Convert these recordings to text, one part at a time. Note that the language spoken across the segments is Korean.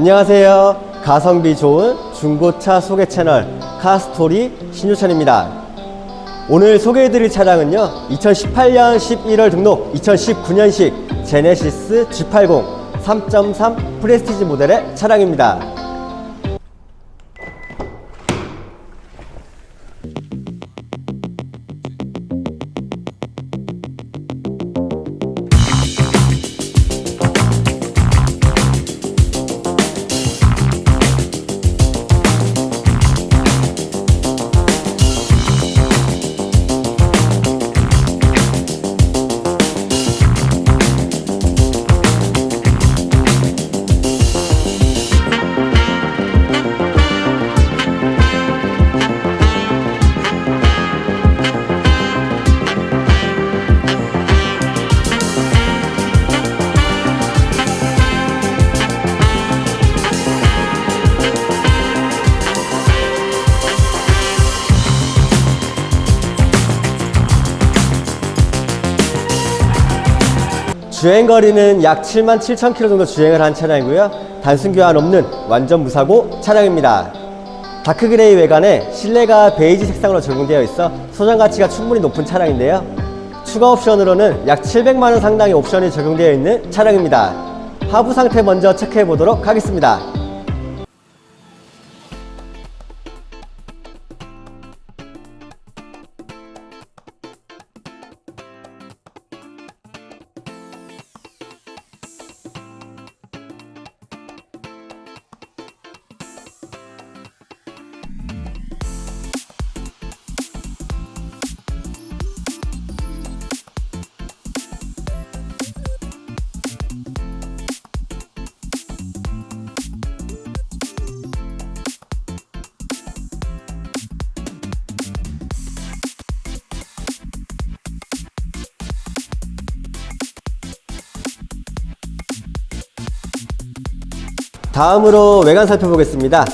안녕하세요. 가성비 좋은 중고차 소개 채널 카스토리 신유찬입니다. 오늘 소개해드릴 차량은요, 2018년 11월 등록, 2019년식 제네시스 G80 3.3 프레스티지 모델의 차량입니다. 주행 거리는 약 7만 7천 킬로 정도 주행을 한 차량이고요. 단순 교환 없는 완전 무사고 차량입니다. 다크 그레이 외관에 실내가 베이지 색상으로 적용되어 있어 소장 가치가 충분히 높은 차량인데요. 추가 옵션으로는 약 700만 원 상당의 옵션이 적용되어 있는 차량입니다. 하부 상태 먼저 체크해 보도록 하겠습니다. 다음으로 외관 살펴보겠습니다.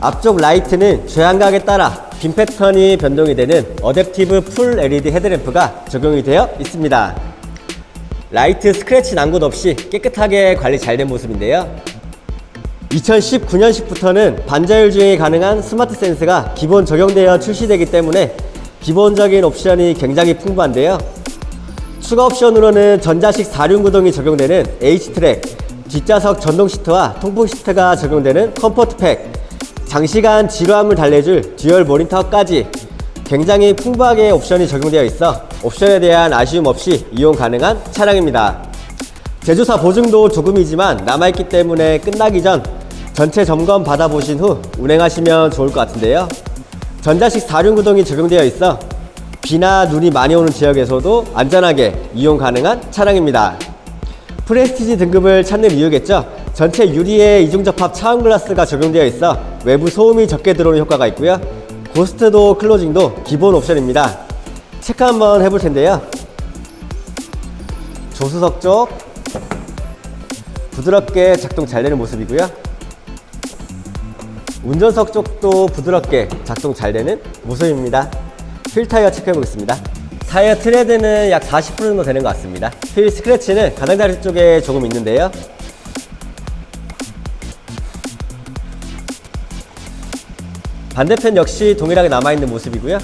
앞쪽 라이트는 죄안각에 따라 빔 패턴이 변동이 되는 어댑티브 풀 LED 헤드램프가 적용이 되어 있습니다. 라이트 스크래치 난 곳 없이 깨끗하게 관리 잘 된 모습인데요. 2019년식부터는 반자율 주행이 가능한 스마트 센스가 기본 적용되어 출시되기 때문에 기본적인 옵션이 굉장히 풍부한데요. 추가 옵션으로는 전자식 4륜 구동이 적용되는 H트랙, 뒷좌석 전동 시트와 통풍 시트가 적용되는 컴포트 팩, 장시간 지루함을 달래줄 듀얼 모니터까지 굉장히 풍부하게 옵션이 적용되어 있어 옵션에 대한 아쉬움 없이 이용 가능한 차량입니다. 제조사 보증도 조금이지만 남아있기 때문에 끝나기 전 전체 점검 받아보신 후 운행하시면 좋을 것 같은데요. 전자식 4륜 구동이 적용되어 있어 비나 눈이 많이 오는 지역에서도 안전하게 이용 가능한 차량입니다. 프레스티지 등급을 찾는 이유겠죠. 전체 유리에 이중접합 차원 글라스가 적용되어 있어 외부 소음이 적게 들어오는 효과가 있고요. 고스트도 클로징도 기본 옵션입니다. 체크 한번 해볼 텐데요. 조수석 쪽 부드럽게 작동 잘 되는 모습이고요. 운전석 쪽도 부드럽게 작동 잘 되는 모습입니다. 휠 타이어 체크해 보겠습니다. 타이어 트레드는 약 40% 정도 되는 것 같습니다. 휠 스크래치는 가장자리 쪽에 조금 있는데요. 반대편 역시 동일하게 남아있는 모습이고요.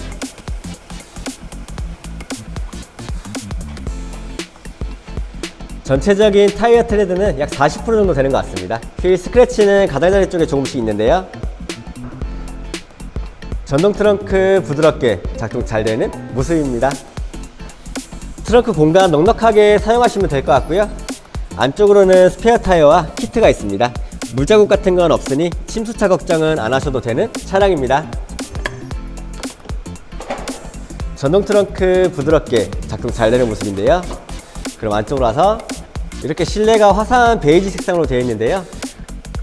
전체적인 타이어 트레드는 약 40% 정도 되는 것 같습니다. 휠 스크래치는 가장자리 쪽에 조금씩 있는데요. 전동 트렁크 부드럽게 작동 잘 되는 모습입니다. 트렁크 공간 넉넉하게 사용하시면 될 것 같고요. 안쪽으로는 스페어 타이어와 키트가 있습니다. 물자국 같은 건 없으니 침수차 걱정은 안 하셔도 되는 차량입니다. 전동 트렁크 부드럽게 작동 잘 되는 모습인데요. 그럼 안쪽으로 와서 이렇게 실내가 화사한 베이지 색상으로 되어 있는데요.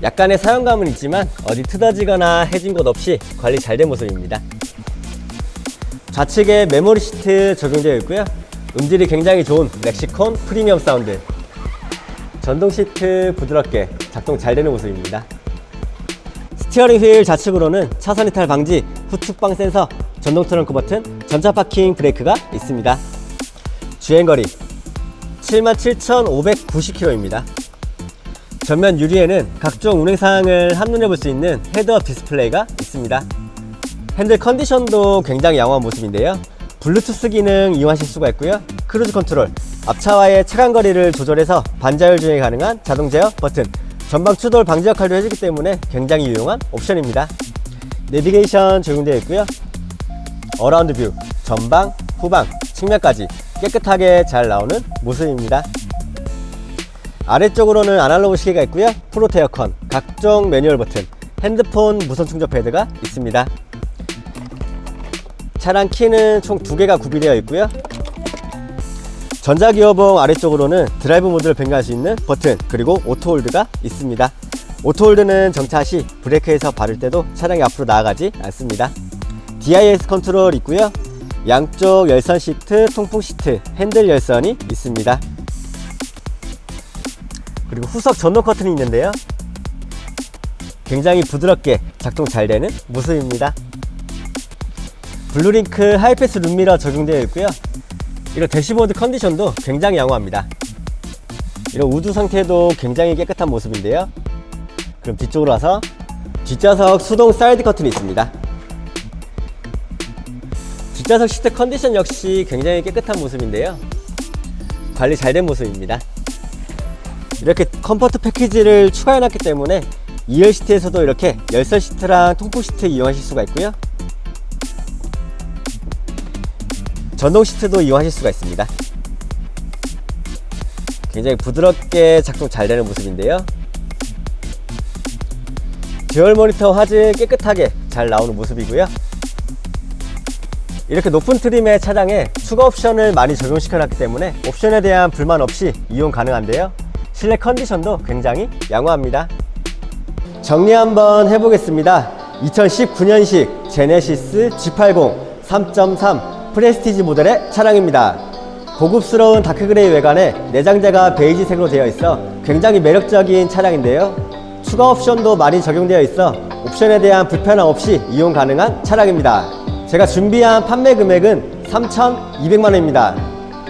약간의 사용감은 있지만 어디 트어지거나 해진 곳 없이 관리 잘 된 모습입니다. 좌측에 메모리 시트 적용되어 있고요. 음질이 굉장히 좋은 렉시콘 프리미엄 사운드. 전동 시트 부드럽게 작동 잘 되는 모습입니다. 스티어링 휠 좌측으로는 차선 이탈 방지 후측방 센서, 전동 트렁크 버튼, 전자 파킹 브레이크가 있습니다. 주행거리 77,590km입니다. 전면 유리에는 각종 운행 사항을 한눈에 볼 수 있는 헤드업 디스플레이가 있습니다. 핸들 컨디션도 굉장히 양호한 모습인데요. 블루투스 기능 이용하실 수가 있고요. 크루즈 컨트롤, 앞차와의 차간 거리를 조절해서 반자율 주행이 가능한 자동 제어 버튼, 전방 추돌 방지 역할도 해주기 때문에 굉장히 유용한 옵션입니다. 내비게이션 적용되어 있고요. 어라운드 뷰, 전방, 후방, 측면까지 깨끗하게 잘 나오는 모습입니다. 아래쪽으로는 아날로그 시계가 있고요. 프로테 에어컨, 각종 매뉴얼 버튼, 핸드폰 무선 충전 패드가 있습니다. 차량 키는 총 두 개가 구비되어 있고요. 전자기어봉 아래쪽으로는 드라이브 모드를 변경할 수 있는 버튼 그리고 오토홀드가 있습니다. 오토홀드는 정차 시 브레이크에서 밟을 때도 차량이 앞으로 나아가지 않습니다. DIS 컨트롤 있고요. 양쪽 열선 시트, 통풍 시트, 핸들 열선이 있습니다. 그리고 후석 전동 커튼이 있는데요. 굉장히 부드럽게 작동 잘 되는 모습입니다. 블루링크 하이패스 룸미러 적용되어 있고요. 이런 대시보드 컨디션도 굉장히 양호합니다. 이런 우드 상태도 굉장히 깨끗한 모습인데요. 그럼 뒤쪽으로 와서 뒷좌석 수동 사이드 커튼이 있습니다. 뒷좌석 시트 컨디션 역시 굉장히 깨끗한 모습인데요. 관리 잘 된 모습입니다. 이렇게 컴포트 패키지를 추가해놨기 때문에 2열 시트에서도 이렇게 열선 시트랑 통풍 시트 이용하실 수가 있고요. 전동 시트도 이용하실 수가 있습니다. 굉장히 부드럽게 작동 잘 되는 모습인데요. 듀얼 모니터 화질 깨끗하게 잘 나오는 모습이고요. 이렇게 높은 트림의 차량에 추가 옵션을 많이 적용시켜 놨기 때문에 옵션에 대한 불만 없이 이용 가능한데요. 실내 컨디션도 굉장히 양호합니다. 정리 한번 해보겠습니다. 2019년식 제네시스 G80 3.3 프레스티지 모델의 차량입니다. 고급스러운 다크그레이 외관에 내장재가 베이지색으로 되어 있어 굉장히 매력적인 차량인데요. 추가 옵션도 많이 적용되어 있어 옵션에 대한 불편함 없이 이용 가능한 차량입니다. 제가 준비한 판매 금액은 3,200만원입니다.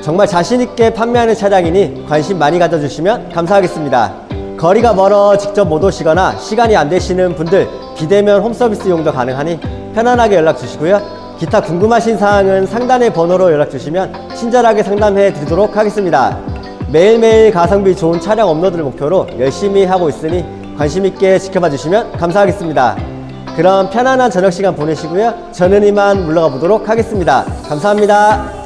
정말 자신있게 판매하는 차량이니 관심 많이 가져주시면 감사하겠습니다. 거리가 멀어 직접 못 오시거나 시간이 안 되시는 분들 비대면 홈서비스 이용도 가능하니 편안하게 연락 주시고요. 기타 궁금하신 사항은 상단의 번호로 연락 주시면 친절하게 상담해 드리도록 하겠습니다. 매일매일 가성비 좋은 차량 업로드를 목표로 열심히 하고 있으니 관심 있게 지켜봐 주시면 감사하겠습니다. 그럼 편안한 저녁 시간 보내시고요. 저는 이만 물러가 보도록 하겠습니다. 감사합니다.